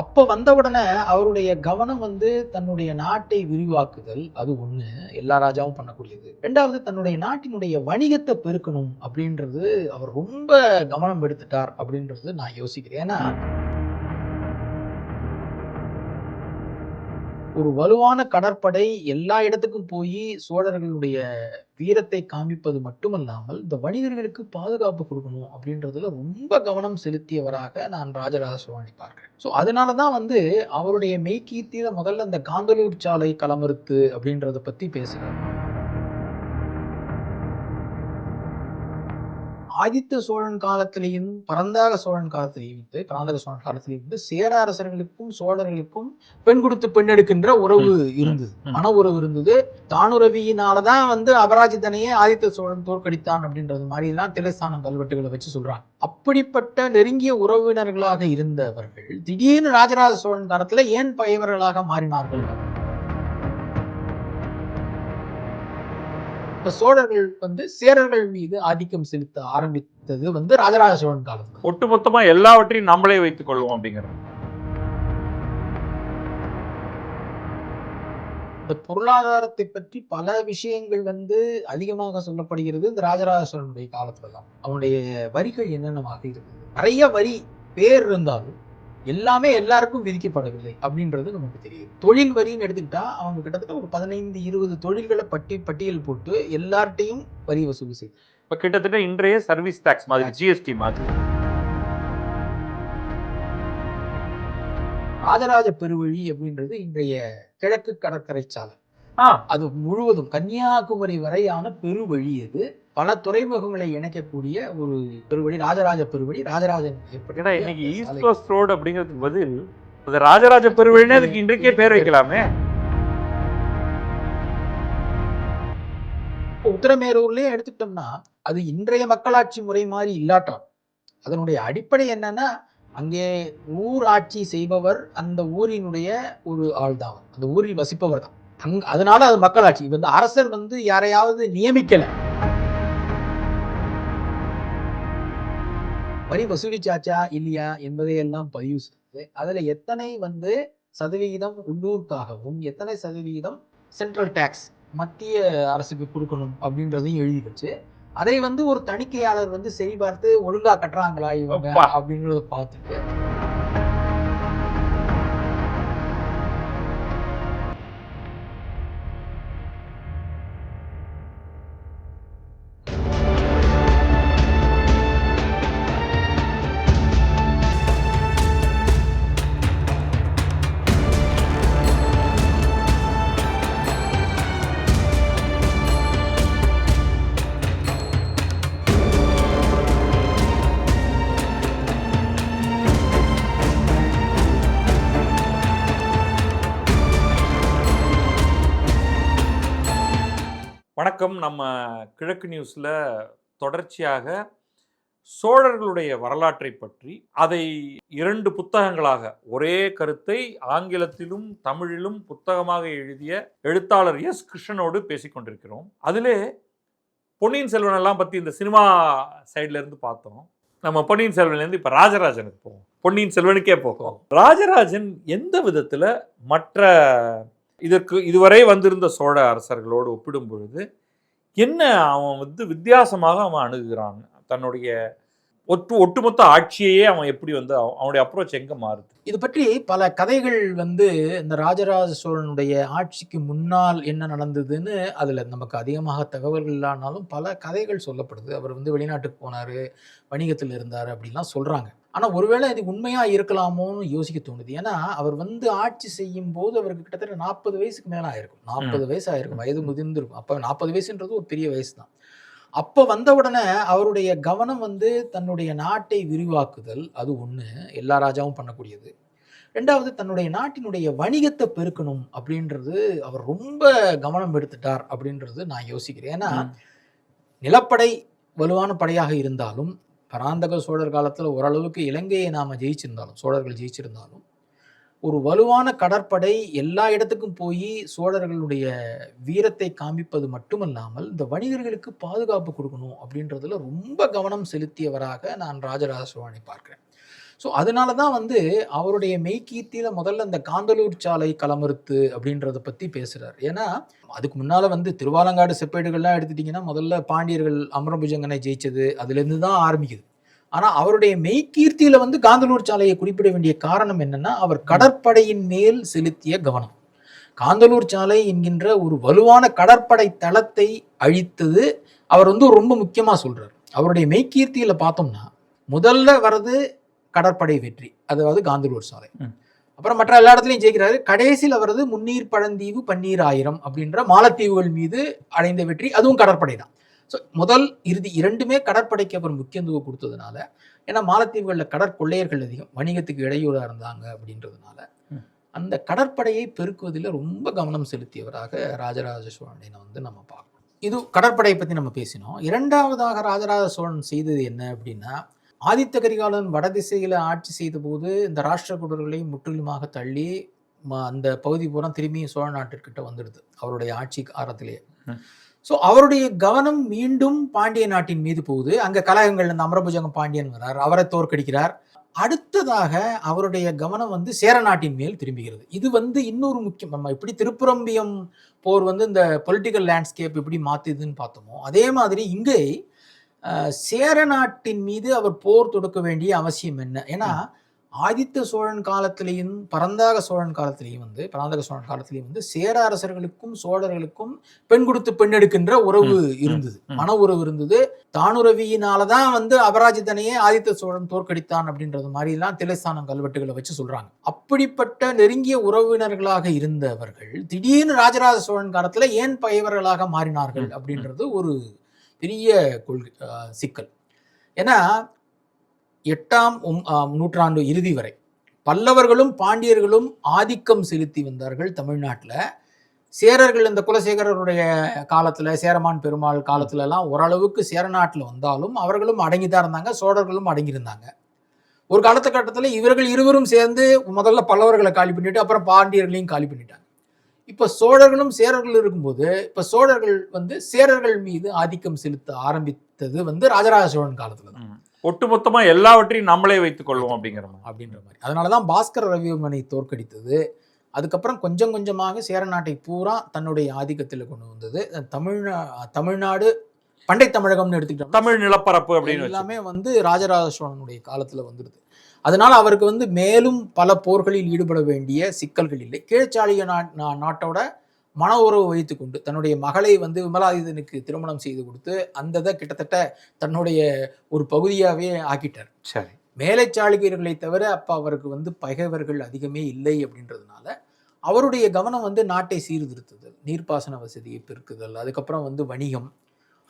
அப்ப வந்தவுடனே அவருடைய கவனம் வந்து தன்னுடைய நாட்டை விரிவாக்குதல் அது ஒண்ணு. எல்லா ராஜாவும் பண்ணக்கூடியது. ரெண்டாவது தன்னுடைய நாட்டினுடைய வணிகத்தை பெருக்கணும் அப்படின்றது அவர் ரொம்ப கவனம் எடுத்துட்டார் அப்படின்றது நான் யோசிக்கிறேன். ஏன்னா ஒரு வலுவான கடற்படை எல்லா இடத்துக்கும் போய் சோழர்களுடைய வீரத்தை காமிப்பது மட்டுமல்லாமல் இந்த வணிகர்களுக்கு பாதுகாப்பு கொடுக்கணும் அப்படின்றதுல ரொம்ப கவனம் செலுத்தியவராக நான் ராஜராஜ சோழனை பார்க்கிறேன். ஸோ அதனாலதான் வந்து அவருடைய மெய்க்கீர்த்தியில முதல்ல அந்த காந்தலூர் சாலை களமறுத்து அப்படின்றத பத்தி பேசுகிறார் ஆதித்த சோழன் காலத்திலையும் பரந்தாக சோழன் காலத்திலையும் வந்து பராந்தக சோழன் காலத்திலையும் வந்து சேர அரசர்களுக்கும் சோழர்களுக்கும் பெண் கொடுத்து பெண் எடுக்கின்ற உறவு இருந்தது. மன உறவு இருந்தது. தானுறவியினாலதான் வந்து அபராஜிதனையே ஆதித்த சோழன் தோற்கடித்தான் அப்படின்றது மாதிரி எல்லாம் திலைஸ்தானம் கல்வெட்டுகளை வச்சு சொல்றாங்க. அப்படிப்பட்ட நெருங்கிய உறவினர்களாக இருந்தவர்கள் திடீர்னு ராஜராஜ சோழன் காலத்துல ஏன் பகைவர்களாக மாறினார்கள்? இப்ப சோழர்கள் வந்து சேரர்கள் மீது ஆதிக்கம் செலுத்த ஆரம்பித்தது வந்து ராஜராஜ சோழன் காலத்துல. ஒட்டுமொத்தமா எல்லாவற்றையும் நம்மளே வைத்துக் கொள்வோம் அப்படிங்கிறது இந்த பொருளாதாரத்தை பற்றி பல விஷயங்கள் வந்து அதிகமாக சொல்லப்படுகிறது இந்த ராஜராஜ சோழனுடைய காலத்துல தான் அவனுடைய வரிகள் என்னென்னமாக இருக்குது நிறைய வரி பேர் இருந்தாலும் எல்லாமே எல்லாருக்கும் விதிக்கப்படவில்லை அப்படின்றது நமக்கு தெரியும். தொழில் வரின்னு எடுத்துக்கிட்டா அவங்க கிட்டத்தட்ட ஒரு பதினைந்து இருபது தொழில்களை பட்டி பட்டியல் போட்டு எல்லார்ட்டையும் வரி வசூல் செய்யும் இப்ப கிட்டத்தட்ட இன்றைய சர்வீஸ் டாக்ஸ் மாதிரி ஜிஎஸ்டி மாதிரி. ராஜராஜ பெருவழி அப்படின்றது இன்றைய கிழக்கு கடற்கரை சாலை. ஆ. அது முழுவதும் கன்னியாகுமரி வரையான பெருவழி அது. பல துறைமுகங்களை இணைக்கக்கூடிய ஒரு பெருவழி ராஜராஜ பெருவழி ராஜராஜன் ஏன்னா இன்னைக்கு சாலை. ஈஸ்ட் கோஸ்ட் ரோடு அப்படிங்கிறதுக்கு பதில் ராஜராஜ பெருவழினே அதுக்கு இன்றைக்கே பேர் வைக்கலாமே? உத்தரமேரூர்லயே எடுத்துட்டோம்னா அது இன்றைய மக்களாட்சி முறை மாதிரி இல்லாட்டம் அதனுடைய அடிப்படை என்னன்னா அங்கே ஊர் ஆட்சி செய்பவர் அந்த ஊரினுடைய ஒரு ஆள் தான் அந்த ஊரில் வசிப்பவர் தான் அங் அதனால அது மக்களாட்சி. இந்த அரசர் வந்து யாரையாவது நியமிக்கல. வரி வசூலிச்சாச்சா இல்லையா என்பதையெல்லாம் பதிவு செய்து அதுல எத்தனை வந்து சதவிகிதம் உள்ளூருக்காகவும் எத்தனை சதவிகிதம் சென்ட்ரல் டேக்ஸ் மத்திய அரசுக்கு கொடுக்கணும் அப்படின்றதையும் எழுதி வச்சு அதை வந்து ஒரு தணிக்கையாளர் வந்து சரி பார்த்து ஒழுங்கா கட்டுறாங்களா இவங்க அப்பா. அப்படின்றத பார்த்துட்டு வணக்கம். நம்ம கிழக்கு நியூஸில் தொடர்ச்சியாக சோழர்களுடைய வரலாற்றை பற்றி அதை இரண்டு புத்தகங்களாக ஒரே கருத்தை ஆங்கிலத்திலும் தமிழிலும் புத்தகமாக எழுதிய எழுத்தாளர் எஸ். கிருஷ்ணனோடு பேசிக்கொண்டிருக்கிறோம் அதிலே பொன்னியின் செல்வன் எல்லாம் பற்றி இந்த சினிமா சைட்லேருந்து பார்த்தோம். நம்ம பொன்னியின் செல்வன்லேருந்து இப்போ ராஜராஜனுக்கு போவோம். பொன்னியின் செல்வனுக்கே போகும். ராஜராஜன் எந்த விதத்தில் மற்ற இதற்கு இதுவரை வந்திருந்த சோழ அரசர்களோடு ஒப்பிடும் பொழுது என்ன அவன் வந்து வித்தியாசமாக அவன் அணுகுகிறான்? தன்னுடைய ஒட்டு ஒட்டுமொத்த ஆட்சியையே அவன் எப்படி வந்து அவனுடைய அப்ரோச் எங்கே மாறுது? இது பற்றி பல கதைகள் வந்து இந்த ராஜராஜ சோழனுடைய ஆட்சிக்கு முன்னால் என்ன நடந்ததுன்னு அதில் நமக்கு அதிகமாக தகவல்கள் இல்லானாலும் பல கதைகள் சொல்லப்படுது. அவர் வந்து வெளிநாட்டுக்கு போனார் வணிகத்தில் இருந்தார் அப்படின்லாம் சொல்கிறாங்க ஆனா ஒருவேளை இது உண்மையா இருக்கலாமோன்னு யோசிக்க தோணுது. ஏன்னா அவர் வந்து ஆட்சி செய்யும் போது அவருக்கு கிட்டத்தட்ட நாற்பது வயசுக்கு மேல ஆயிருக்கும். நாற்பது வயசு ஆயிருக்கும். வயது முதிர்ந்திருக்கும். அப்ப நாற்பது வயசுன்றது ஒரு பெரிய வயசு தான் அப்ப வந்த உடனே அவருடைய கவனம் வந்து தன்னுடைய நாட்டை விரிவாக்குதல் அது ஒண்ணு. எல்லா ராஜாவும் பண்ணக்கூடியது. ரெண்டாவது தன்னுடைய நாட்டினுடைய வணிகத்தை பெருக்கணும் அப்படின்றது அவர் ரொம்ப கவனம் எடுத்துட்டார் அப்படின்றது நான் யோசிக்கிறேன். ஏன்னா நிலப்படை வலுவான படையாக இருந்தாலும் பராந்தக சோழர் காலத்தில் ஓரளவுக்கு இலங்கையை நாம ஜெயிச்சிருந்தாலும் சோழர்கள் ஜெயிச்சிருந்தாலும் ஒரு வலுவான கடற்படை எல்லா இடத்துக்கும் போய் சோழர்களுடைய வீரத்தை காமிப்பது மட்டுமல்லாமல் இந்த வணிகர்களுக்கு பாதுகாப்பு கொடுக்கணும் அப்படின்றதுல ரொம்ப கவனம் செலுத்தியவராக நான் ராஜராஜ சோழனை பார்க்கிறேன். ஸோ அதனால தான் வந்து அவருடைய மெய்கீர்த்தியில் முதல்ல இந்த காந்தலூர் சாலை களமறுத்து அப்படின்றத பற்றி பேசுகிறார் ஏன்னா அதுக்கு முன்னால் வந்து திருவாலங்காடு செப்பேடுகள்லாம் எடுத்துட்டிங்கன்னா முதல்ல பாண்டியர்கள் அமரபுஜங்கனை ஜெயிச்சது அதுலேருந்து தான் ஆரம்பிக்குது. ஆனால் அவருடைய மெய்கீர்த்தியில் வந்து காந்தலூர் சாலையை குறிப்பிட வேண்டிய காரணம் என்னென்னா அவர் கடற்படையின் மேல் செலுத்திய கவனம். காந்தலூர் சாலை என்கின்ற ஒரு வலுவான கடற்படை தளத்தை அழித்தது அவர் வந்து ரொம்ப முக்கியமாக சொல்கிறார் அவருடைய மெய்கீர்த்தியில் பார்த்தோம்னா முதல்ல வர்றது கடற்படை வெற்றி. அதாவது காந்தலூர் சாலை. அப்புறம் மற்ற எல்லா இடத்துலையும் ஜெயிக்கிறாரு. கடைசியில் வர்றது முன்னீர் பழந்தீவு பன்னீர் ஆயிரம் அப்படின்ற மாலத்தீவுகள் மீது அடைந்த வெற்றி. அதுவும் கடற்படை தான். ஸோ முதல் இறுதி இரண்டுமே கடற்படைக்கு அவர் முக்கியத்துவம் கொடுத்ததுனால ஏன்னா மாலத்தீவுகளில் கடற்கொள்ளையர்கள் அதிகம் வணிகத்துக்கு இடையூறாக இருந்தாங்க அப்படின்றதுனால. அந்த கடற்படையை பெருக்குவதில் ரொம்ப கவனம் செலுத்தியவராக ராஜராஜ சோழனை வந்து நம்ம பார்க்கணும். இது கடற்படையை பற்றி நம்ம பேசினோம். இரண்டாவதாக ராஜராஜ சோழன் செய்தது என்ன அப்படின்னா ஆதித்த கரிகாலன் வடதிசையில் ஆட்சி செய்த போது இந்த ராஷ்டிரகூடர்களை முற்றிலுமாக தள்ளி அந்த பகுதி பூரா திரும்பி சோழ நாட்டிற்கிட்ட வந்துடுது அவருடைய ஆட்சி காலத்திலேயே. ஸோ அவருடைய கவனம் மீண்டும் பாண்டிய நாட்டின் மீது போகுது. அங்க கலகங்கள் இந்த அமரபுஜங்க பாண்டியன் வரார் அவரை தோற்கடிக்கிறார். அடுத்ததாக அவருடைய கவனம் வந்து சேர நாட்டின் மேல் திரும்புகிறது. இது வந்து இன்னொரு முக்கியம் நம்ம எப்படி திருப்புரம்பியம் போர் வந்து இந்த பொலிட்டிக்கல் லேண்ட்ஸ்கேப் எப்படி மாத்துதுன்னு பார்த்தோமோ அதே மாதிரி இங்கே சேர நாட்டின் மீது அவர் போர் தொடுக்க வேண்டிய அவசியம் என்ன? ஏன்னா ஆதித்த சோழன் காலத்திலையும் பரந்தாக சோழன் காலத்திலையும் வந்து பராந்தக சோழன் காலத்திலையும் வந்து சேர அரசர்களுக்கும் சோழர்களுக்கும் பெண் கொடுத்து பெண் எடுக்கின்ற உறவு இருந்தது. மன உறவு இருந்தது. தானுறவியினால தான் வந்து அபராஜிதனையே ஆதித்த சோழன் தோற்கடித்தான் அப்படின்றது மாதிரிலாம் திலைஸ்தானம் கல்வெட்டுகளை வச்சு சொல்றாங்க. அப்படிப்பட்ட நெருங்கிய உறவினர்களாக இருந்தவர்கள் திடீர்னு ராஜராஜ சோழன் காலத்துல ஏன் பகைவர்களாக மாறினார்கள். அப்படின்றது ஒரு பெரிய கொள்கை சிக்கல். ஏன்னா எட்டாம் நூற்றாண்டு இறுதி வரை பல்லவர்களும் பாண்டியர்களும் ஆதிக்கம் செலுத்தி வந்தார்கள் தமிழ்நாட்டில். சேரர்கள் இந்த குலசேகரருடைய காலத்தில் சேரமான் பெருமாள் காலத்துலலாம் ஓரளவுக்கு சேரநாட்டில் வந்தாலும் அவர்களும் அடங்கி தான் இருந்தாங்க சோழர்களும் அடங்கியிருந்தாங்க. ஒரு காலத்து கட்டத்தில் இவர்கள் இருவரும் சேர்ந்து முதல்ல பல்லவர்களை காலி பண்ணிட்டு அப்புறம் பாண்டியர்களையும் காலி பண்ணிட்டாங்க. இப்போ சோழர்களும் சேரர்களும் இருக்கும்போது இப்போ சோழர்கள் வந்து சேரர்கள் மீது ஆதிக்கம் செலுத்த ஆரம்பித்தது வந்து ராஜராஜ சோழன் காலத்துல தான் ம். ஒட்டுமொத்தமா எல்லாவற்றையும் நம்மளே வைத்துக் கொள்வோம் அப்படிங்கிற மாதிரி. அப்படின்ற மாதிரி. அதனால தான் பாஸ்கர ரவிவர்மனை தோற்கடித்தது. அதுக்கப்புறம் கொஞ்சம் கொஞ்சமாக சேர நாட்டை பூரா தன்னுடைய ஆதிக்கத்தில் கொண்டு வந்தது. தமிழ்நா தமிழ்நாடு பண்டை தமிழகம்னு எடுத்துக்கிட்டோம் தமிழ் நிலப்பரப்பு அப்படின்னு. எல்லாமே வந்து ராஜராஜ சோழனுடைய காலத்துல வந்துடுது. அதனால அவருக்கு வந்து மேலும் பல போர்களில் ஈடுபட வேண்டிய சிக்கல்கள் இல்லை. நா- நாட்டோட மன உறவு வைத்துக்கொண்டு தன்னுடைய மகளை வந்து விமலாயுதனுக்கு திருமணம் செய்து கொடுத்து அந்த இதை கிட்டத்தட்ட தன்னுடைய ஒரு பகுதியாவே ஆக்கிட்டார். சரி. மேலை சாளுக்கியர்களை தவிர அப்ப அவருக்கு வந்து பகைவர்கள் அதிகமே இல்லை அப்படின்றதுனால அவருடைய கவனம் வந்து நாட்டை சீர்திருத்துதல் நீர்ப்பாசன வசதியை பெருக்குதல் அதுக்கப்புறம் வந்து வணிகம்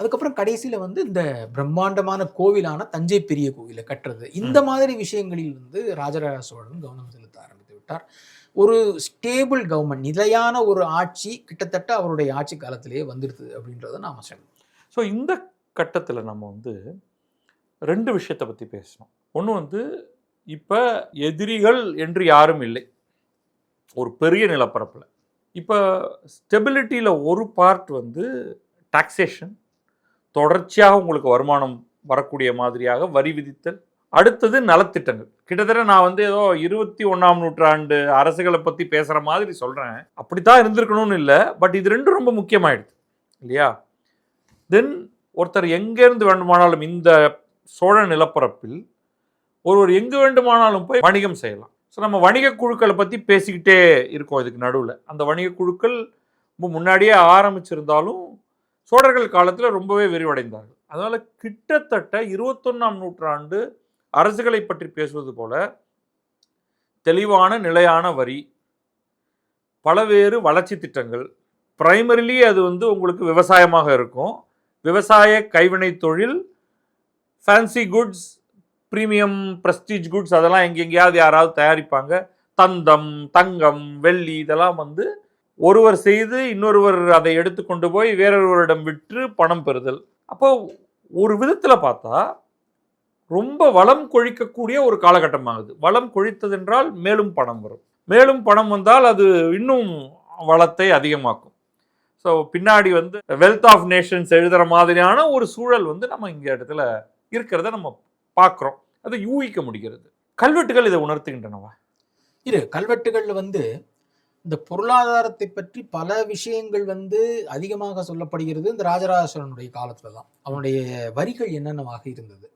அதுக்கப்புறம் கடைசியில வந்து இந்த பிரம்மாண்டமான கோவிலான தஞ்சை பெரிய கோவிலை கட்டுறது. இந்த மாதிரி விஷயங்களில் வந்து ராஜராஜ சோழன் கவனம் செலுத்த ஆரம்பித்து விட்டார். ஒரு ஸ்டேபிள் கவர்மெண்ட் நிலையான ஒரு ஆட்சி கிட்டத்தட்ட அவருடைய ஆட்சி காலத்திலேயே வந்துடுது அப்படின்றத நாம சொல்லணும். ஸோ இந்த கட்டத்தில் நம்ம வந்து ரெண்டு விஷயத்தை பற்றி பேசணும். ஒன்று வந்து இப்போ எதிரிகள் என்று யாரும் இல்லை. ஒரு பெரிய நிலப்பரப்பில். இப்போ ஸ்டெபிலிட்டியில் ஒரு பார்ட் வந்து டாக்ஸேஷன் தொடர்ச்சியாக உங்களுக்கு வருமானம் வரக்கூடிய மாதிரியாக வரி விதித்தல். அடுத்தது நலத்திட்டங்கள். கிட்டத்தட்ட நான் வந்து ஏதோ இருபத்தி ஒன்றாம் நூற்றாண்டு அரசுகளை பற்றி பேசுகிற மாதிரி சொல்கிறேன் அப்படித்தான் இருந்திருக்கணும்னு இல்லை. பட் இது ரெண்டும் ரொம்ப முக்கியமாயிடுது. இல்லையா? தென் ஒருத்தர் எங்கேருந்து வேண்டுமானாலும் இந்த சோழ நிலப்பரப்பில் ஒருவர் எங்கு வேண்டுமானாலும் போய் வணிகம் செய்யலாம். ஸோ நம்ம வணிக குழுக்களை பற்றி பேசிக்கிட்டே இருக்கோம் இதுக்கு நடுவில். அந்த வணிக குழுக்கள் ரொம்ப முன்னாடியே ஆரம்பிச்சிருந்தாலும் சோழர்கள் காலத்தில் ரொம்பவே விரிவடைந்தார்கள். அதனால் கிட்டத்தட்ட இருபத்தொன்னாம் நூற்றாண்டு அரசுகளை பற்றி பேசுவது போல தெளிவான நிலையான வரி பலவேறு வளர்ச்சி திட்டங்கள் பிரைமரிலி அது வந்து உங்களுக்கு விவசாயமாக இருக்கும். விவசாய கைவினை தொழில் fancy goods premium prestige goods அதெல்லாம் எங்கெங்கேயாவது யாராவது தயாரிப்பாங்க. தந்தம் தங்கம் வெள்ளி இதெல்லாம் வந்து ஒருவர் செய்து இன்னொருவர் அதை எடுத்து கொண்டு போய் வேறொருவரிடம் விற்று பணம் பெறுதல். அப்போ ஒரு விதத்தில் பார்த்தா ரொம்ப வளம் கொழிக்கக்கூடிய ஒரு காலகட்டமாகுது வளம் கொழித்ததென்றால் மேலும் பணம் வரும். மேலும் பணம் வந்தால் அது இன்னும் வளத்தை அதிகமாக்கும். ஸோ பின்னாடி வந்து வெல்த் ஆஃப் நேஷன்ஸ் எழுதுகிற மாதிரியான ஒரு சூழல் வந்து நம்ம இங்கே இடத்துல இருக்கிறத நம்ம பார்க்குறோம். அதை யூகிக்க முடிகிறது. கல்வெட்டுகள் இதை உணர்த்துகின்றனவா? இரு கல்வெட்டுகளில் வந்து இந்த பொருளாதாரத்தை பற்றி பல விஷயங்கள் வந்து அதிகமாக சொல்லப்படுகிறது இந்த ராஜராஜ சோழனுடைய காலத்துல தான் அவனுடைய வரிகள் என்னென்னவாக இருந்தது.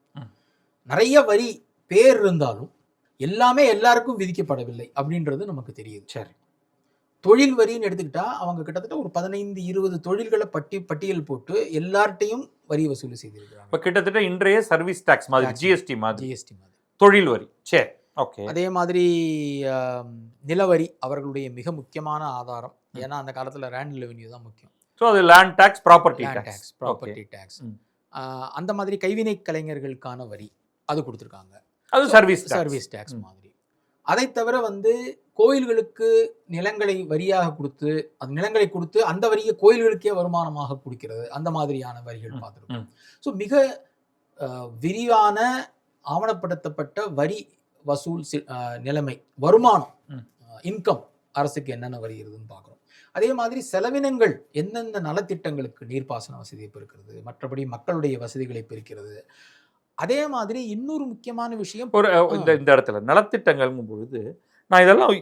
நிறைய வரி பேர் இருந்தாலும் எல்லாமே எல்லாருக்கும் விதிக்கப்படவில்லை அப்படின்றது நமக்கு தெரியுது. சரி. தொழில் வரின்னு எடுத்துக்கிட்டா அவங்க கிட்டத்தட்ட ஒரு பதினைந்து இருபது தொழில்களை பட்டி பட்டியல் போட்டு எல்லார்ட்டையும் வரி வசூல் செய்திருக்கிறாங்க. இப்போ கிட்டத்தட்ட இன்றைய சர்வீஸ் டாக்ஸ் மாதிரி. ஜிஎஸ்டி மாதிரி. ஜிஎஸ்டி மாதிரி. தொழில் வரி. சரி. ஓகே. அதே மாதிரி நிலவரி அவர்களுடைய மிக முக்கியமான ஆதாரம். ஏன்னா அந்த காலத்துல ரேண்ட் ரெவென்யூ தான் முக்கியம். ஸோ அது land tax property tax property tax. அந்த மாதிரி கைவினை கலைஞர்களுக்கான வரி அது கொடுத்துருக்காங்க. அது சர்வீஸ் சர்வீஸ் டேக்ஸ். மாதிரி. அதை தவிர வந்து கோயில்களுக்கு நிலங்களை வரியாக கொடுத்து அந்த நிலங்களை கொடுத்து அந்த வரியை கோயில்களுக்கே வருமானமாக கொடுக்கிறது. அந்த மாதிரியான வரிகள் பார்த்துருக்கோம். ஸோ மிக விரிவான ஆவணப்படுத்தப்பட்ட வரி வசூல் நிலைமை வருமானம். இன்கம் அரசுக்கு என்னென்ன வருகிறதுன்னு பார்க்குறோம். அதே மாதிரி செலவினங்கள் எந்தெந்த நலத்திட்டங்களுக்கு நீர்ப்பாசன வசதியை பெருக்கிறது மற்றபடி மக்களுடைய வசதிகளை பெருக்கிறது. அதே மாதிரி இன்னொரு முக்கியமான விஷயம் ஒரு இந்த இந்த இடத்துல நலத்திட்டங்கள்ங்கும் பொழுது நான் இதெல்லாம்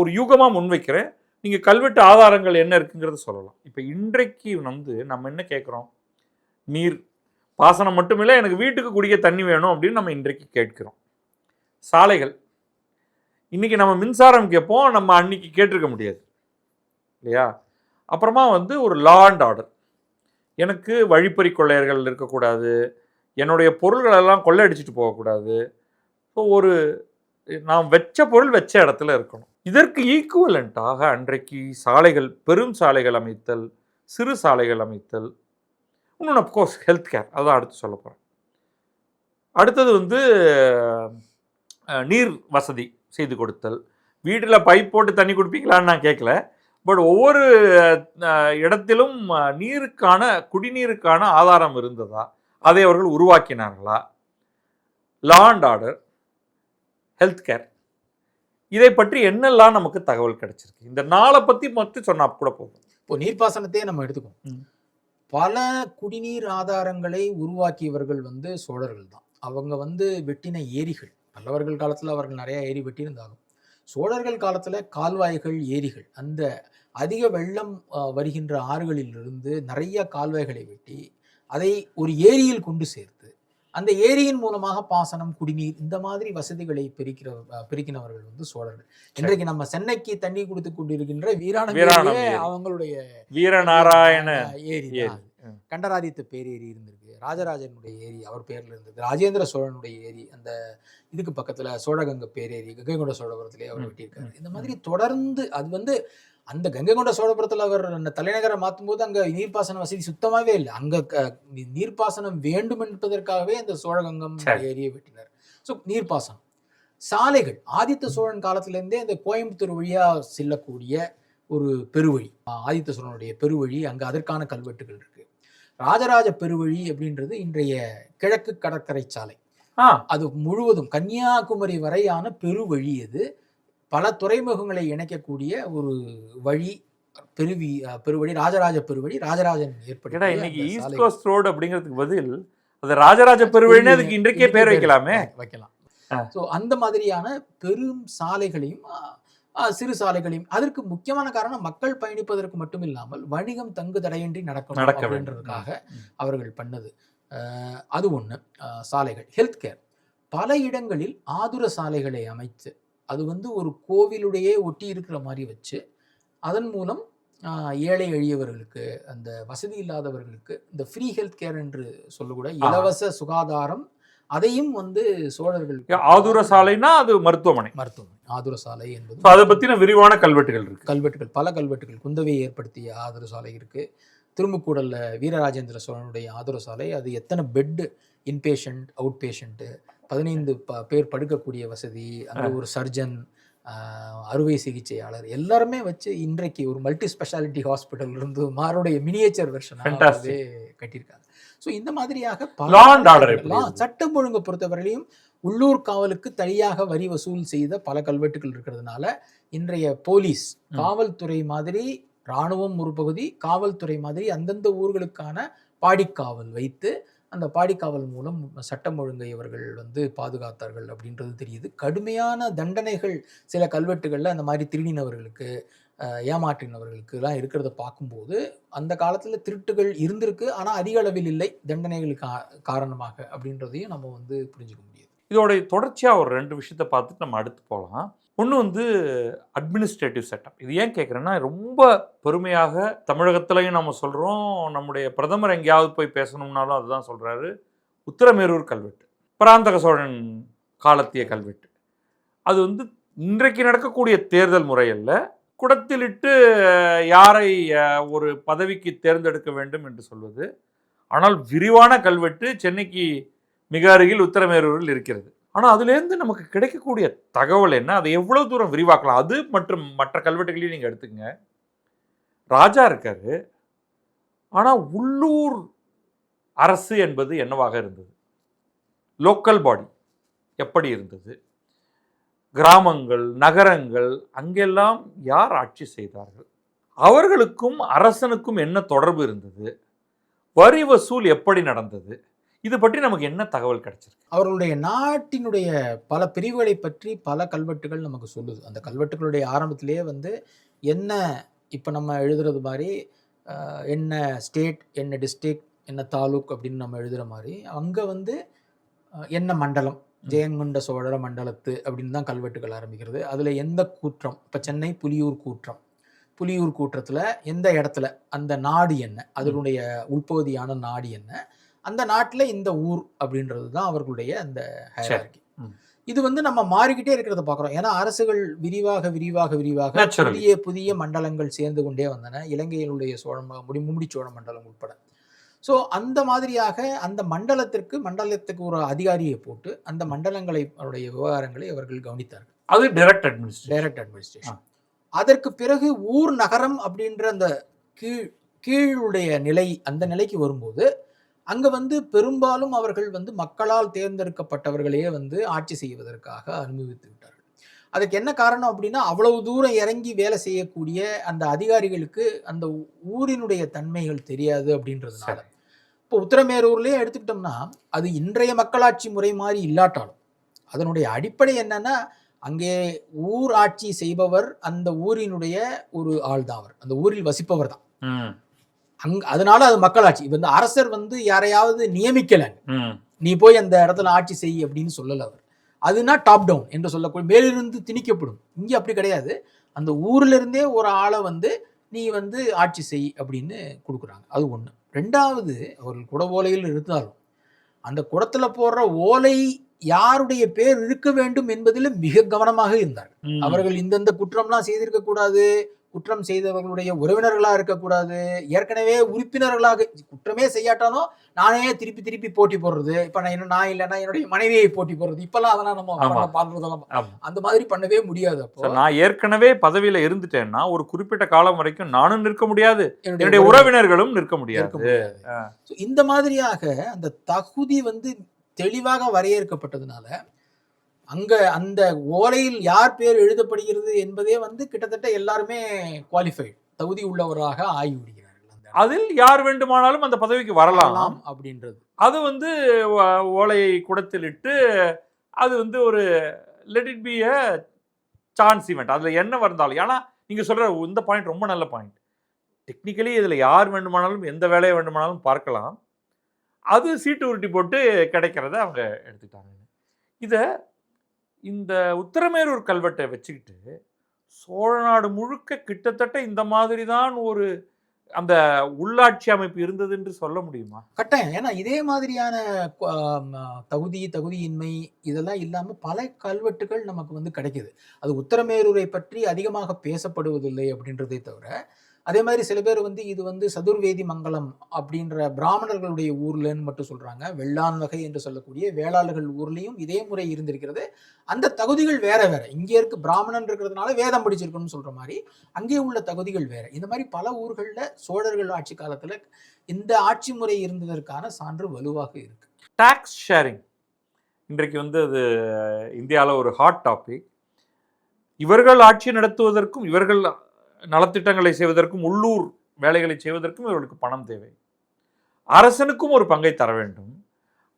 ஒரு யூகமா முன்வைக்கிறேன். நீங்க கல்வெட்டு ஆதாரங்கள் என்ன இருக்குங்கிறத சொல்லலாம். இப்போ இன்றைக்கு வந்து நம்ம என்ன கேட்குறோம்? நீர் பாசனம் மட்டுமில்லை எனக்கு வீட்டுக்கு குடிக்க தண்ணி வேணும் அப்படின்னு நம்ம இன்றைக்கு கேட்கிறோம். சாலைகள். இன்றைக்கி நம்ம மின்சாரம் கேட்போம் நம்ம அன்னைக்கு கேட்டிருக்க முடியாது. இல்லையா? அப்புறமா வந்து ஒரு லா அண்ட் ஆர்டர் எனக்கு வழிப்பறி கொள்ளையர்கள் இருக்கக்கூடாது. என்னுடைய பொருள்கள் எல்லாம் கொள்ளையடிச்சிட்டு போகக்கூடாது. ஸோ ஒரு நாம் வச்ச பொருள் வச்ச இடத்துல இருக்கணும். இதற்கு ஈக்குவலண்ட்டாக அன்றைக்கு சாலைகள் பெரும் சாலைகள் அமைத்தல் சிறு சாலைகள் அமைத்தல் இன்னொன்று அப்கோர்ஸ் ஹெல்த் கேர் அதான் அடுத்து சொல்ல போகிறேன் அடுத்தது வந்து நீர் வசதி செய்து கொடுத்தல். வீட்டில் பைப் போட்டு தண்ணி குடிப்பீங்களான்னு நான் கேட்கல பட் ஒவ்வொரு இடத்திலும் நீருக்கான குடிநீருக்கான ஆதாரம் இருந்ததா? அதை அவர்கள் உருவாக்கினார்களா? Law and order health care. இதை பற்றி என்னெல்லாம் நமக்கு தகவல் கிடைச்சிருக்கு? இந்த நாளை பற்றி மட்டும் சொன்னா கூட போதும். இப்போ நீர்ப்பாசனத்தையே நம்ம எடுத்துக்கோம். பல குடிநீர் ஆதாரங்களை உருவாக்கியவர்கள் வந்து சோழர்கள் தான். அவங்க வந்து வெட்டின ஏரிகள். பல்லவர்கள் காலத்துல அவர்கள் நிறைய ஏரி வெட்டியிருந்தாலும் சோழர்கள் காலத்துல கால்வாய்கள் ஏரிகள் அந்த அதிக வெள்ளம் வருகின்ற ஆறுகளிலிருந்து நிறைய கால்வாய்களை வெட்டி அதை ஒரு ஏரியில் கொண்டு சேர்த்து அந்த ஏரியின் மூலமாக பாசனம் குடிநீர் இந்த மாதிரி வசதிகளை பெருக்கிற பெருக்கினவர்கள் வந்து சோழர்கள் இன்றைக்கு நம்ம சென்னைக்கு தண்ணி கொடுத்து கொண்டிருக்கின்ற ஏரி. அவங்களுடைய வீரநாராயண ஏரி. கண்டராதித்த பேரேரி இருந்திருக்கு. ராஜராஜனுடைய ஏரி அவர் பேர்ல இருந்தது ராஜேந்திர சோழனுடைய ஏரி அந்த இதுக்கு பக்கத்துல சோழகங்க பேரேரி கங்கை கொண்ட சோழபுரத்திலே அவர் வெட்டியிருக்காரு. இந்த மாதிரி தொடர்ந்து அது வந்து அந்த கங்கை கொண்ட சோழபுரத்துல அவர் அந்த தலைநகரை மாற்றும் போது அங்க நீர்ப்பாசன வசதி சுத்தமாவே இல்லை. அங்க நீர்ப்பாசனம் வேண்டும் என்பதற்காகவே அந்த சோழகங்கம். ஏரியை வெட்டினார். ஸோ நீர்ப்பாசனம். சாலைகள். ஆதித்த சோழன் காலத்திலேருந்தே அந்த கோயம்புத்தூர் வழியா செல்லக்கூடிய ஒரு பெருவழி. ஆதித்த சோழனுடைய பெருவழி அங்க அதற்கான கல்வெட்டுகள் இருக்கு. ராஜராஜ பெருவழி அப்படின்றது இன்றைய கிழக்கு கடற்கரை சாலை. அது முழுவதும் கன்னியாகுமரி வரையான பெருவழி அது. பல துறைமுகங்களை இணைக்கக்கூடிய ஒரு வழி பெருவி பெருவழி ராஜராஜ பெருவழி ராஜராஜன் ஏற்படுத்திய இன்னைக்கு ஈஸ்ட். கோஸ்ட் ரோடு அப்படிங்கிறதுக்கு பதில் அது ராஜராஜ பெருவழின்னு அதுக்கு இன்றைக்கே பேர் வைக்கலாமே. வைக்கலாம். ஸோ அந்த மாதிரியான பெரும் சாலைகளையும் சிறு சாலைகளையும் அதற்கு முக்கியமான காரணம் மக்கள் பயணிப்பதற்கு மட்டும் இல்லாமல் வணிகம் தங்கு தடையின்றி நடக்கணும். அப்படின்றதுக்காக. அவர்கள் பண்ணது. அது ஒன்று சாலைகள். ஹெல்த் கேர் பல இடங்களில் ஆதுர சாலைகளை அமைத்து அது வந்து ஒரு கோவிலுடையே ஒட்டி இருக்கிற மாதிரி வச்சு அதன் மூலம் ஏழை எளியவர்களுக்கு அந்த வசதி இல்லாதவர்களுக்கு இந்த ஃப்ரீ ஹெல்த் கேர் என்று சொல்லக்கூட இலவச சுகாதாரம் அதையும் வந்து சோழர்கள் ஆதுர சாலைனா அது மருத்துவமனை. மருத்துவமனை. ஆதுர சாலை என்பது அதை பத்தின விரிவான கல்வெட்டுகள் இருக்கு. கல்வெட்டுகள் பல கல்வெட்டுகள். குந்தவை ஏற்படுத்திய ஆதர சாலை இருக்கு. திருமுக்கூடல்ல வீரராஜேந்திர சோழனுடைய ஆதர சாலை. அது எத்தனை பெட் இன்பேஷண்ட் அவுட் பேஷண்ட்டு பதினைந்து ப பேர் படுக்கக்கூடிய வசதி அங்கே ஒரு சர்ஜன் அறுவை சிகிச்சையாளர் எல்லாருமே வச்சு இன்றைக்கு ஒரு மல்டி ஸ்பெஷாலிட்டி ஹாஸ்பிட்டல் இருந்து மாருடைய மினியேச்சர் வெர்ஷன். கட்டியிருக்காங்க ஸோ இந்த மாதிரியாக? சட்டம் ஒழுங்கு பொறுத்தவரையிலும் உள்ளூர் காவலுக்கு தனியாக வரி வசூல் செய்த பல கல்வெட்டுகள் இருக்கிறதுனால இன்றைய போலீஸ். காவல்துறை மாதிரி ராணுவம் ஒரு பகுதி காவல்துறை மாதிரி அந்தந்த ஊர்களுக்கான பாடிக்காவல் வைத்து அந்த பாடிக்காவல் மூலம் சட்டம் ஒழுங்கை அவர்கள் வந்து பாதுகாத்தார்கள் அப்படின்றது தெரியுது கடுமையான தண்டனைகள் சில கல்வெட்டுகளில் அந்த மாதிரி திருடினவர்களுக்கு ஏமாற்றினவர்களுக்குலாம் இருக்கிறத பார்க்கும்போது அந்த காலத்தில் திருட்டுகள் இருந்திருக்கு. ஆனால் அதிக அளவில் இல்லை. தண்டனைகளுக்கு கா- காரணமாக அப்படின்றதையும் நம்ம வந்து புரிஞ்சுக்க முடியுது. இதோடைய தொடர்ச்சியாக ஒரு ரெண்டு விஷயத்தை பார்த்துட்டு நம்ம அடுத்து போகலாம் ஒன்று வந்து அட்மினிஸ்ட்ரேட்டிவ் செட்டப் இது ஏன் கேட்குறேன்னா ரொம்ப பெருமையாக தமிழகத்துலையும் நம்ம சொல்கிறோம் நம்முடைய பிரதமர் எங்கேயாவது போய் பேசணும்னாலும் அதுதான் சொல்கிறாரு உத்தரமேரூர் கல்வெட்டு. பராந்தக சோழன் காலத்திய கல்வெட்டு. அது வந்து இன்றைக்கு நடக்கக்கூடிய தேர்தல் முறையில் குடத்திலிட்டு யாரை ஒரு பதவிக்கு தேர்ந்தெடுக்க வேண்டும் என்று சொல்வது. ஆனால் விரிவான கல்வெட்டு சென்னைக்கு மிக அருகில் உத்தரமேரூரில் இருக்கிறது. ஆனால் அதுலேருந்து நமக்கு கிடைக்கக்கூடிய தகவல் என்ன? அதை எவ்வளோ தூரம் விரிவாக்கலாம்? அது மற்றும் மற்ற கல்வெட்டுகளையும் நீங்கள் எடுத்துங்க ராஜா இருக்காரு. ஆனால் உள்ளூர் அரசு என்பது என்னவாக இருந்தது? லோக்கல் பாடி எப்படி இருந்தது? கிராமங்கள் நகரங்கள் அங்கெல்லாம் யார் ஆட்சி செய்தார்கள்? அவர்களுக்கும் அரசனுக்கும் என்ன தொடர்பு இருந்தது? வரி வசூல் எப்படி நடந்தது? இது பற்றி நமக்கு என்ன தகவல் கிடைச்சிருக்கு? அவர்களுடைய நாட்டினுடைய பல பிரிவுகளை பற்றி பல கல்வெட்டுகள் நமக்கு சொல்லுது. அந்த கல்வெட்டுகளுடைய ஆரம்பத்திலேயே வந்து என்ன இப்போ நம்ம எழுதுறது மாதிரி என்ன ஸ்டேட் என்ன டிஸ்ட்ரிக்ட் என்ன தாலுக் அப்படின்னு நம்ம எழுதுகிற மாதிரி அங்கே வந்து என்ன மண்டலம் ஜெயங்கொண்ட சோழர மண்டலத்து அப்படின்னு தான் கல்வெட்டுகள் ஆரம்பிக்கிறது. அதில் எந்த கூற்றம்? இப்போ சென்னை புலியூர் கூற்றம். புலியூர் கூற்றத்தில் எந்த இடத்துல? அந்த நாடு என்ன? அதனுடைய உள்பகுதியான நாடு என்ன? அந்த நாட்டில் இந்த ஊர் அப்படின்றது தான் அவர்களுடைய அந்த. ம். இது வந்து நம்ம மாறிக்கிட்டே இருக்கிறத பார்க்குறோம் ஏன்னா அரசுகள் விரிவாக விரிவாக விரிவாக. புதிய புதிய மண்டலங்கள் சேர்ந்து கொண்டே வந்தன. இலங்கையினுடைய சோழ முடி மும்முடி சோழ மண்டலம் உட்பட. ஸோ அந்த மாதிரியாக அந்த மண்டலத்திற்கு மண்டலத்துக்கு ஒரு அதிகாரியை போட்டு அந்த மண்டலங்களை அவருடைய விவகாரங்களை அவர்கள் கவனித்தார்கள். அது டைரக்ட் அட்மினிஸ்ட்ரேஷன் டைரக்ட் அட்மினிஸ்ட்ரேஷன் அதற்கு பிறகு ஊர் நகரம் அப்படின்ற அந்த கீழ் கீழுடைய நிலை அந்த நிலைக்கு வரும்போது அங்க வந்து பெரும்பாலும் அவர்கள் வந்து மக்களால் தேர்ந்தெடுக்கப்பட்டவர்களையே வந்து ஆட்சி செய்வதற்காக அனுமதித்து விட்டார்கள். அதுக்கு என்ன காரணம் அப்படின்னா அவ்வளவு தூரம் இறங்கி வேலை செய்யக்கூடிய அந்த அதிகாரிகளுக்கு அந்த ஊரினுடைய தன்மைகள் தெரியாது அப்படின்றதுனால. இப்போ உத்தரமேரூர்லயே எடுத்துக்கிட்டோம்னா அது இன்றைய மக்களாட்சி முறை மாதிரி இல்லாட்டாலும் அதனுடைய அடிப்படை என்னன்னா அங்கே ஊர் ஆட்சி செய்பவர் அந்த ஊரினுடைய ஒரு ஆள் தான் அவர் அந்த ஊரில் வசிப்பவர் தான். அங் அதனால அது மக்களாட்சி. இப்ப இந்த அரசர் வந்து யாரையாவது நியமிக்கல. நீ போய் அந்த இடத்துல ஆட்சி செய் அப்படின்னு சொல்லல அவர். அதுனா டாப் டவுன் என்று சொல்லக்கூடிய மேலிருந்து திணிக்கப்படும். இங்கே அப்படி கிடையாது. அந்த ஊர்ல இருந்தே ஒரு ஆளை வந்து நீ வந்து ஆட்சி செய் அப்படின்னு கொடுக்குறாங்க. அது ஒன்று ரெண்டாவது அவர்கள் குட ஓலையில் இருந்தாலும் அந்த குடத்துல போடுற ஓலை யாருடைய பேர் இருக்க வேண்டும் என்பதில் மிக கவனமாக இருந்தார்கள் ம். அவர்கள் இந்தந்த குற்றம்லாம் செய்திருக்க கூடாது குற்றம் செய்தவர்களுடைய உறவினர்களா இருக்கக்கூடாது. ஏற்கனவே உறுப்பினர்களாக குற்றமே செய்யாட்டாலும் நானே திருப்பி திருப்பி போட்டி போடுறது. இப்ப நான் என்ன நான் இல்லைன்னா என்னுடைய மனைவியை போட்டி போடுறது. இப்பெல்லாம் அதெல்லாம் நம்ம ஆமா. அந்த மாதிரி பண்ணவே முடியாது அப்போ. நான் ஏற்கனவே பதவியில இருந்துட்டேன்னா ஒரு குறிப்பிட்ட காலம் வரைக்கும் நானும் நிற்க முடியாது. என்னுடைய உறவினர் உறவினர்களும் நிற்க முடியாது. இந்த மாதிரியாக அந்த தகுதி வந்து தெளிவாக வரையறுக்கப்பட்டதுனால அங்க அந்த ஓலையில் யார் பேர் எழுதப்படுகிறது என்பதே வந்து கிட்டத்தட்ட எல்லாருமே குவாலிஃபைடு தகுதி உள்ளவராக ஆகிவிடுகிறார்கள் அந்த அதில் யார் வேண்டுமானாலும் அந்த பதவிக்கு வரலாம். அப்படின்றது. அது வந்து ஓலையை குடத்திலிட்டு அது வந்து ஒரு let it be a chance event அதில் என்ன வந்தாலும் ஏன்னா நீங்கள் சொல்கிற இந்த பாயிண்ட் ரொம்ப நல்ல பாயிண்ட் டெக்னிக்கலி இதில் யார் வேண்டுமானாலும் எந்த வேலையை வேண்டுமானாலும் பார்க்கலாம். அது சீட்டு உருட்டி போட்டு கிடைக்கிறத அவங்க எடுத்துக்கிட்டாங்க. இதை இந்த உத்தரமேரூர் கல்வெட்டை வச்சுக்கிட்டு சோழ நாடு முழுக்க கிட்டத்தட்ட இந்த மாதிரி தான் ஒரு அந்த உள்ளாட்சி அமைப்பு இருந்தது என்று சொல்ல முடியுமா? கட்டாயம். ஏன்னா இதே மாதிரியான தகுதி தகுதியின்மை இதெல்லாம் இல்லாமல் பல கல்வெட்டுகள் நமக்கு வந்து கிடைக்குது. அது உத்தரமேரூரை பற்றி அதிகமாக பேசப்படுவதில்லை அப்படின்றதே தவிர அதே மாதிரி சில பேர் வந்து இது வந்து சதுர்வேதி மங்கலம் அப்படின்ற பிராமணர்களுடைய ஊர்லன்னு மட்டும் சொல்றாங்க. வெள்ளான் வகை என்று சொல்லக்கூடிய வேளாளர்கள் ஊர்லேயும் இதே முறை இருந்திருக்கிறது. அந்த தகுதிகள் வேற வேற. இங்கே இருக்கு பிராமணன் இருக்கிறதுனால வேதம் படிச்சிருக்கணும்னு சொல்ற மாதிரி அங்கே உள்ள தகுதிகள் வேற. இந்த மாதிரி பல ஊர்களில் சோழர்கள் ஆட்சி காலத்தில் இந்த ஆட்சி முறை இருந்ததற்கான சான்று வலுவாக இருக்கு. டாக்ஸ் ஷேரிங் இன்றைக்கு வந்து அது இந்தியாவில் ஒரு ஹாட் டாபிக் இவர்கள் ஆட்சி நடத்துவதற்கும் இவர்கள் நலத்திட்டங்களை செய்வதற்கும் உள்ளூர் வேலைகளை செய்வதற்கும் இவர்களுக்கு பணம் தேவை. அரசனுக்கும் ஒரு பங்கை தர வேண்டும்.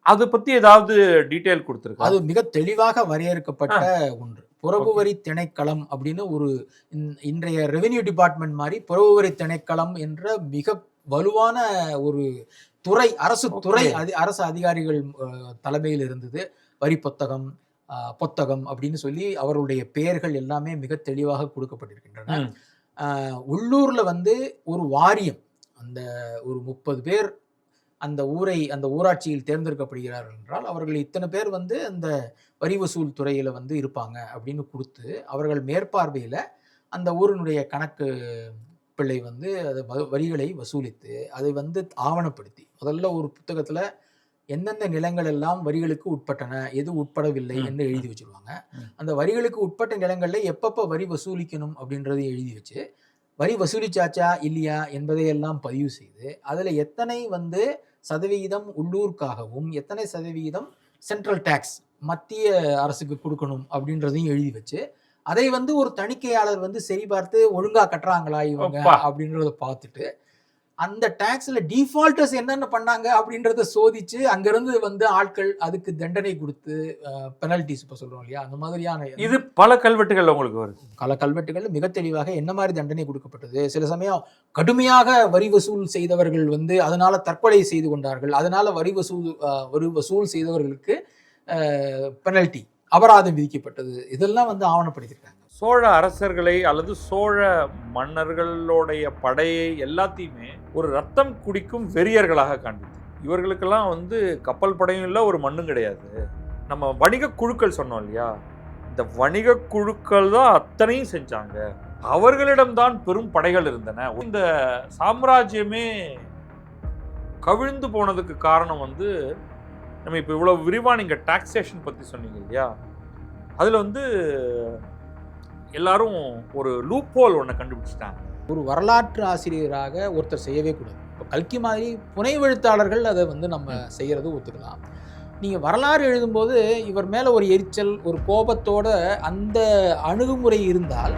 அதை பத்தி ஏதாவது டீட்டெயில் கொடுத்துருக்கா? அது மிக தெளிவாக வரையறுக்கப்பட்ட ஒன்று. புறவுவரி திணைக்களம் அப்படின்னு ஒரு இன்- இன்றைய ரெவென்யூ டிபார்ட்மெண்ட் மாதிரி புறவுவரி திணைக்களம் என்ற மிக வலுவான ஒரு துறை அரசு துறை. அதி அரசு அதிகாரிகள் தலைமையில் இருந்தது. வரி புத்தகம் புத்தகம் அப்படின்னு சொல்லி அவருடைய பெயர்கள் எல்லாமே மிக தெளிவாக கொடுக்கப்பட்டிருக்கின்றன. உள்ளூரில் வந்து ஒரு வாரியம். அந்த ஒரு முப்பது பேர் அந்த ஊரை அந்த ஊராட்சியில் தேர்ந்தெடுக்கப்படுகிறார்கள் என்றால் அவர்கள் இத்தனை பேர் வந்து அந்த வரி வசூல் துறையில் வந்து இருப்பாங்க அப்படின்னு கொடுத்து அவர்கள் மேற்பார்வையில் அந்த ஊரினுடைய கணக்கு பிள்ளை வந்து அதை வரிகளை வசூலித்து அதை வந்து ஆவணப்படுத்தி முதல்ல ஒரு புத்தகத்தில் எந்தெந்த நிலங்கள் எல்லாம் வரிகளுக்கு உட்பட்டன எது உட்படவில்லை என்று எழுதி வச்சிருவாங்க. அந்த வரிகளுக்கு உட்பட்ட நிலங்கள்ல எப்பப்ப வரி வசூலிக்கணும் அப்படின்றதையும் எழுதி வச்சு வரி வசூலிச்சாச்சா இல்லையா என்பதையெல்லாம் பதிவு செய்து அதுல எத்தனை வந்து சதவிகிதம் உள்ளூருக்காகவும் எத்தனை சதவிகிதம் சென்ட்ரல் டேக்ஸ் மத்திய அரசுக்கு கொடுக்கணும் அப்படின்றதையும் எழுதி வச்சு அதை வந்து ஒரு தணிக்கையாளர் வந்து சரி பார்த்து ஒழுங்கா கட்டுறாங்களா இவங்க அப்பா. அப்படின்றத பார்த்துட்டு அந்த டாக்ஸ்ல டிஃபால்ட்டர்ஸ் என்னென்ன பண்ணாங்க அப்படின்றத சோதிச்சு அங்கிருந்து வந்து ஆட்கள் அதுக்கு தண்டனை கொடுத்து பெனல்டிஸ் இப்ப சொல்றோம் இல்லையா? அந்த மாதிரியான இது பல கல்வெட்டுகள் உங்களுக்கு வருது. பல கல்வெட்டுகள் மிக தெளிவாக என்ன மாதிரி தண்டனை கொடுக்கப்பட்டது? சில சமயம் கடுமையாக வரி வசூல் செய்தவர்கள் வந்து அதனால தற்கொலை செய்து கொண்டார்கள். அதனால வரி வசூல் வரி வசூல் செய்தவர்களுக்கு பெனல்டி அபராதம் விதிக்கப்பட்டது. இதெல்லாம் வந்து ஆவணப்படுத்தியிருக்காங்க சோழ அரசர்களை அல்லது சோழ மன்னர்களுடைய படையை எல்லாத்தையுமே ஒரு ரத்தம் குடிக்கும் வெறியர்களாக காண்பித்து இவர்களுக்கெல்லாம் வந்து கப்பல் படையும் இல்லை ஒரு மண்ணும் கிடையாது. நம்ம வணிக குழுக்கள் சொன்னோம் இல்லையா? இந்த வணிக குழுக்கள் தான் அத்தனையும் செஞ்சாங்க. அவர்களிடம்தான் பெரும் படைகள் இருந்தன. இந்த சாம்ராஜ்யமே கவிழ்ந்து போனதுக்கு காரணம் வந்து நம்ம இப்போ இவ்வளோ விரிவாக நீங்கள் டாக்ஸேஷன் பற்றி சொன்னீங்க இல்லையா? அதில் வந்து எல்லாரும் ஒரு லூப் ஹோல் ஒன்று கண்டுபிடிச்சிட்டாங்க. ஒரு வரலாற்று ஆசிரியராக ஒருத்தர் செய்யவே கூடாது. இப்போ கல்கி மாதிரி புனைவெழுத்தாளர்கள் அதை வந்து நம்ம செய்யறது ஒத்துக்கலாம். நீங்க வரலாறு எழுதும்போது இவர் மேல ஒரு எரிச்சல் ஒரு கோபத்தோட அந்த அணுகுமுறை இருந்தால்